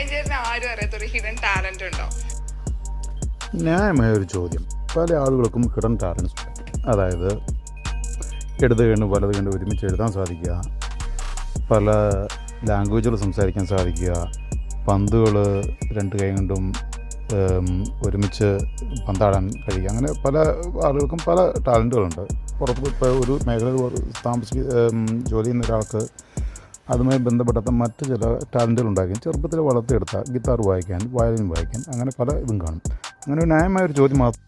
Hidden talent ഉണ്ടോ? ന്യായമായ ഒരു ചോദ്യം. പല ആളുകൾക്കും ഹിഡൻ ടാലൻസ് അതായത് ഇടത് കണ്ട് വലത് കണ്ട് ഒരുമിച്ച് എഴുതാൻ സാധിക്കുക പല ലാംഗ്വേജുകൾ സംസാരിക്കാൻ സാധിക്കുക പന്തുകൾ രണ്ട് കൈ കൊണ്ടും ഒരുമിച്ച് പന്താടാൻ കഴിയുക. അങ്ങനെ പല ആളുകൾക്കും പല ടാലന്റുകളുണ്ട് പുറത്ത് ഇപ്പോൾ ഒരു മേഖലയിൽ താമസിക്കുക ജോലി ചെയ്യുന്ന ഒരാൾക്ക് അതുമായി ബന്ധപ്പെട്ട മറ്റ് ചില ടാലന്റുകൾ ഉണ്ടാക്കുകയും ചെറുപ്പത്തിൽ വളർത്തിയെടുത്ത ഗിത്താർ വായിക്കാൻ വയലിൻ വായിക്കാൻ അങ്ങനെ പല ഇതും കാണും. അങ്ങനെ ഒരു ന്യായമായ ഒരു ചോദ്യം മാത്രം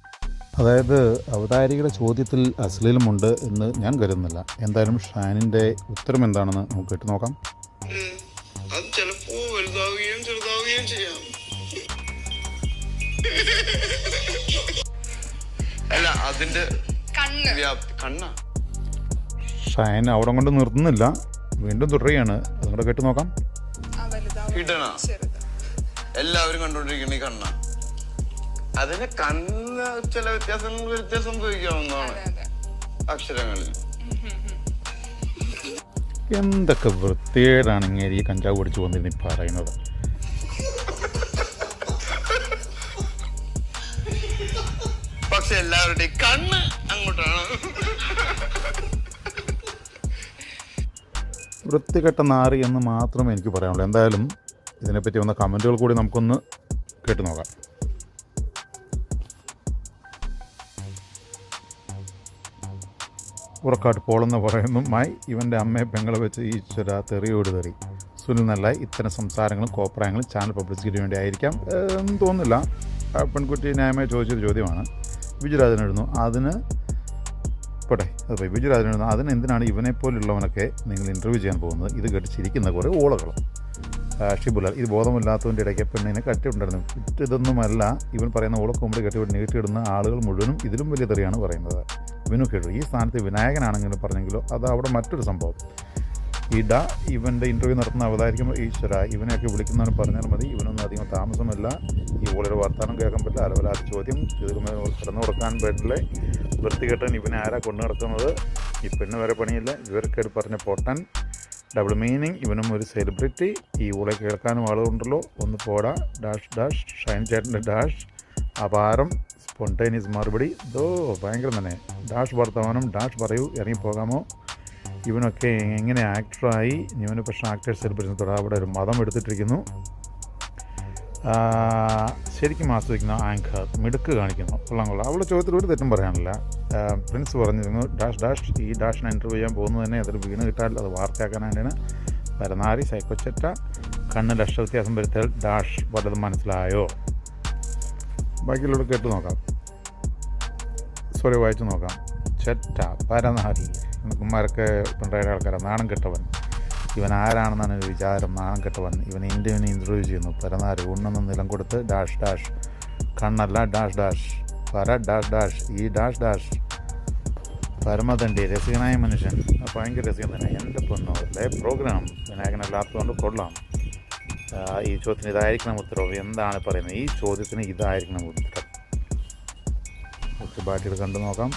അതായത് അവതാരികയുടെ ചോദ്യത്തിൽ അശ്ലീലമുണ്ട് എന്ന് ഞാൻ കരുതുന്നില്ല. എന്തായാലും ഷാനിന്റെ ഉത്തരം എന്താണെന്ന് നമുക്ക് കേട്ട് നോക്കാം. അത് ചിലപ്പോ വലുതാവുകയും ചെറുതാവുകയും ചെയ്യാം. അല്ല അതിന്റെ കണ്ണ്. വ്യാപ്തി കണ്ണ? ഷൈൻ അവിടെ കൊണ്ട് നിർത്തുന്നില്ല. വീണ്ടും തുടരുകയാണ്. അതുകൊണ്ട് കേട്ട് നോക്കാം. എല്ലാവരും കണ്ടോണ്ടിരിക്കണ ഈ കണ്ണ. അതിന് കണ്ണ് ചില വ്യത്യാസങ്ങൾ വ്യത്യാസം സംഭവിക്കാവുന്നതാണ്. അതെ അതെ. അക്ഷരങ്ങളിൽ. എന്തൊക്കെ വൃത്തിയേടാണ് ഇങ്ങനെ ഈ കഞ്ചാവ് പിടിച്ചു വന്നിരുന്ന് പറയുന്നത്. പക്ഷെ എല്ലാവരുടെയും കണ്ണ് അങ്ങോട്ടാണ്. വൃത്തികെട്ട നാറി എന്ന് മാത്രമേ എനിക്ക് പറയാനുള്ളൂ. എന്തായാലും ഇതിനെപ്പറ്റി വന്ന കമന്റുകൾ കൂടി നമുക്കൊന്ന് കേട്ടു നോക്കാം. ഉറക്കാട്ട് പോളെന്ന് പറയുന്നു. മായി ഇവന്റെ അമ്മയെ പെങ്ങളെ വെച്ച് ഈശ്വര തെറിയോട് തെറി. സുനിൽ നല്ല ഇത്തരം സംസാരങ്ങളും കോപ്രായങ്ങളും ചാനൽ പബ്ലിസിറ്റിക്ക് വേണ്ടി ആയിരിക്കാം എന്ന് തോന്നുന്നില്ല. പെൺകുട്ടി ന്യായമായി ചോദിച്ചൊരു ചോദ്യമാണ്. വിജുരാജൻ എഴുതുന്നു അതിന് പോട്ടെ അത് വിജുരാജൻ അതിനെന്തിനാണ് ഇവനെപ്പോലുള്ളവനൊക്കെ നിങ്ങൾ ഇന്റർവ്യൂ ചെയ്യാൻ പോകുന്നത്? ഇത് കേട്ട് ചിരിക്കുന്ന കുറേ ഓളകൾ ഷിബുലാൽ ഇത് ബോധമില്ലാത്തതിന്റെ ഇടയ്ക്ക് പെണ്ണിനെ കട്ടിട്ടുണ്ടായിരുന്നു ഇതൊന്നുമല്ല ഇവൻ പറയുന്ന ഓളക്ക് മുമ്പിൽ കെട്ടിവിട്ട് നീട്ടിയിടുന്ന ആളുകൾ മുഴുവനും ഇതിലും വലിയ തെറിയാണ് പറയുന്നത്. ഇവനും കേട്ടു ഈ സ്ഥാനത്ത് വിനായകനാണെങ്കിലും പറഞ്ഞെങ്കിലോ അത് അവിടെ മറ്റൊരു സംഭവം. ഇട ഇവന്റെ ഇന്റർവ്യൂ നടത്തുന്ന അവതാരിക്കുമ്പോൾ ഈശ്വര ഇവനെയൊക്കെ വിളിക്കുന്നവന് പറഞ്ഞാൽ മതി. ഇവനൊന്നും അധികം താമസമല്ല. ഈ ഓളൊരു വർത്തമാനം കേൾക്കാൻ പറ്റില്ല. അലവലാത്ത ചോദ്യം തീർന്നു കിടന്നു കൊടുക്കാൻ പറ്റില്ലേ. വൃത്തികെട്ടൻ ഇവനെ ആരാ കൊണ്ടു നടക്കുന്നത് ഈ പെണ്ണ് വരെ പണിയില്ല. ഇവർക്കേട് പറഞ്ഞ പൊട്ടൻ. ഡബിൾ മീനിങ് ഇവനും ഒരു സെലിബ്രിറ്റി ഈ ഊളെ കേൾക്കാനും ആളുകളുണ്ടല്ലോ ഒന്ന് പോടാ. ഡാഷ് ഡാഷ് ഷൈൻ ചേട്ടന്റെ ഡാഷ് അപാരം. സ്പോണ്ടേനിയസ് മറുപടി. ഇതോ ഭയങ്കര തന്നെ. ഡാഷ് വർത്തമാനം. ഡാഷ് പറയൂ. ഇറങ്ങിപ്പോകാമോ ഇവനൊക്കെ എങ്ങനെ ആക്ടറായി ഇവന് പക്ഷേ ആക്ടേഴ്സ് സെലിബ്രിറ്റി തൊടാ. അവിടെ ഒരു മതം എടുത്തിട്ടിരിക്കുന്നു. ശരിക്കും ആസ്വദിക്കുന്ന ആങ്കർ മിടുക്ക് കാണിക്കുന്നു. കൊള്ളാം കൊള്ളാം. അവളുടെ ചോദ്യത്തിൽ ഒരു തെറ്റും പറയാനില്ല. പ്രിൻസ് പറഞ്ഞിരുന്നു ഡാഷ് ഡാഷ് ഈ ഡാഷിനെ ഇന്റർവ്യൂ ചെയ്യാൻ പോകുന്നത് തന്നെ അതിൽ വീണ് കിട്ടാൽ അത് വാർത്തയാക്കാനായിട്ടാണ് പരനാരി സൈക്കോച്ചറ്റ കണ്ണിൽ അക്ഷരവ്യത്യാസം വരുത്തിയാൽ ഡാഷ് പലതും മനസ്സിലായോ? ബാക്കിയുള്ളവർ കേട്ട് നോക്കാം. സോറി വായിച്ചു നോക്കാം. ചെറ്റ പരനാരി. കുമാരൊക്കെ പിണറായിയുടെ ആൾക്കാരാണ് നാണം കെട്ടവൻ. ഇവൻ ആരാണെന്നാണ് ഒരു വിചാരം? നാണം വന്ന് ഇവൻ ഇന്ത്യവിനെ ഇൻട്രൊഡ്യൂസ് ചെയ്യുന്നു. പരനാരി ഉണ്ണെന്ന് നിലം കൊടുത്ത് ഡാഷ് ഡാഷ് കണ്ണല്ല ഡാഷ് ഡാഷ് പര ഡാഷ് ഡാഷ് ഈ ഡാഷ് ഡാഷ് പരമതണ്ടി രസികനായ മനുഷ്യൻ. ഭയങ്കര രസികൻ തന്നെ എന്റെ പൊന്നോ. അല്ലേ പ്രോഗ്രാം വിനായകനല്ലാത്തതുകൊണ്ട് കൊള്ളാം. ഈ ചോദ്യത്തിന് ഇതായിരിക്കണം ഉത്തരവ്. എന്താണ് പറയുന്നത്? ഈ ചോദ്യത്തിന് ഇതായിരിക്കണം ഉത്തരം. ഓക്കെ കണ്ടു നോക്കാം